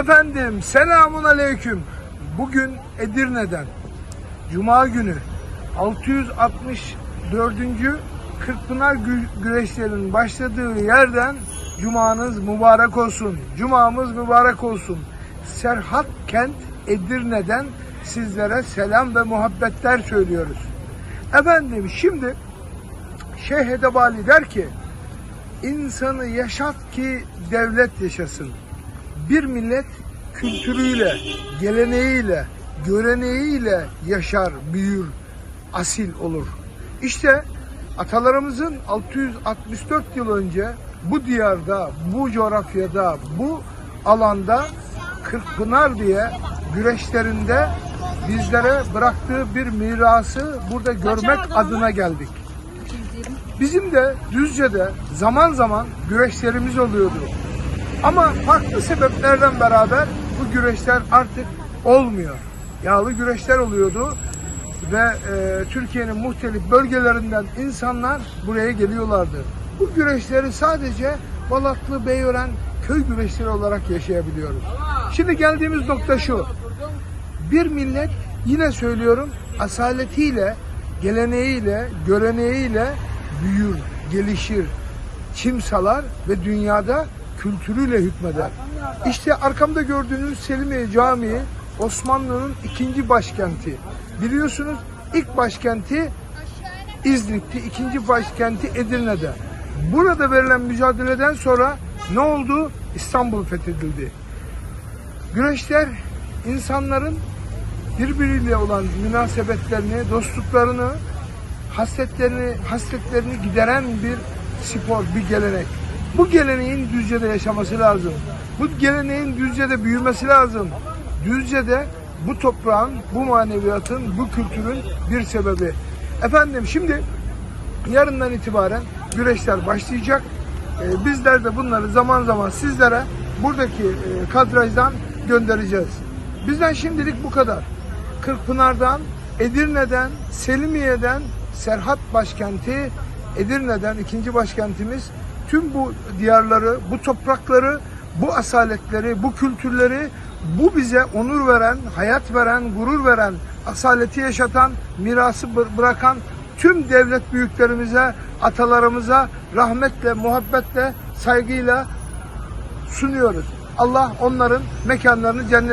Efendim selamun aleyküm. Bugün Edirne'den Cuma günü 664. Kırkpınar gü- güreşlerinin başladığı yerden Cumanız mübarek olsun. Cumamız mübarek olsun. Serhat Kent Edirne'den sizlere selam ve muhabbetler söylüyoruz. Efendim şimdi Şeyh Edebali der ki insanı yaşat ki devlet yaşasın. Bir millet kültürüyle, geleneğiyle, göreneğiyle yaşar, büyür, asil olur. İşte atalarımızın 664 yıl önce bu diyarda, bu coğrafyada, bu alanda Kırkpınar diye güreşlerinde bizlere bıraktığı bir mirası burada görmek adına geldik. Bizim de Düzce'de zaman zaman güreşlerimiz oluyordu. Ama farklı sebeplerden beraber bu güreşler artık olmuyor. Yağlı güreşler oluyordu ve e, Türkiye'nin muhtelif bölgelerinden insanlar buraya geliyorlardı. Bu güreşleri sadece Balatlı, Beyören köy güreşleri olarak yaşayabiliyoruz. Şimdi geldiğimiz nokta şu. Bir millet yine söylüyorum asaletiyle, geleneğiyle, göreneğiyle büyür, gelişir, çim salar ve dünyada kültürüyle hükmeder. İşte arkamda gördüğünüz Selimiye Camii Osmanlı'nın ikinci başkenti. Biliyorsunuz ilk başkenti İznik'ti, ikinci başkenti Edirne'de. Burada verilen mücadeleden sonra ne oldu? İstanbul fethedildi. Güreşler insanların birbiriyle olan münasebetlerini, dostluklarını, hasletlerini, hasletlerini gideren bir spor, bir gelenek. Bu geleneğin Düzce'de yaşaması lazım. Bu geleneğin Düzce'de büyümesi lazım. Düzce'de bu toprağın, bu maneviyatın, bu kültürün bir sebebi. Efendim şimdi yarından itibaren güreşler başlayacak. Ee, bizler de bunları zaman zaman sizlere buradaki e, kadrajdan göndereceğiz. Bizden şimdilik bu kadar. Kırkpınar'dan, Edirne'den, Selimiye'den, Serhat başkenti, Edirne'den ikinci başkentimiz tüm bu diyarları, bu toprakları, bu asaletleri, bu kültürleri, bu bize onur veren, hayat veren, gurur veren, asaleti yaşatan, mirası bı- bırakan tüm devlet büyüklerimize, atalarımıza rahmetle, muhabbetle, saygıyla sunuyoruz. Allah onların mekanlarını cennet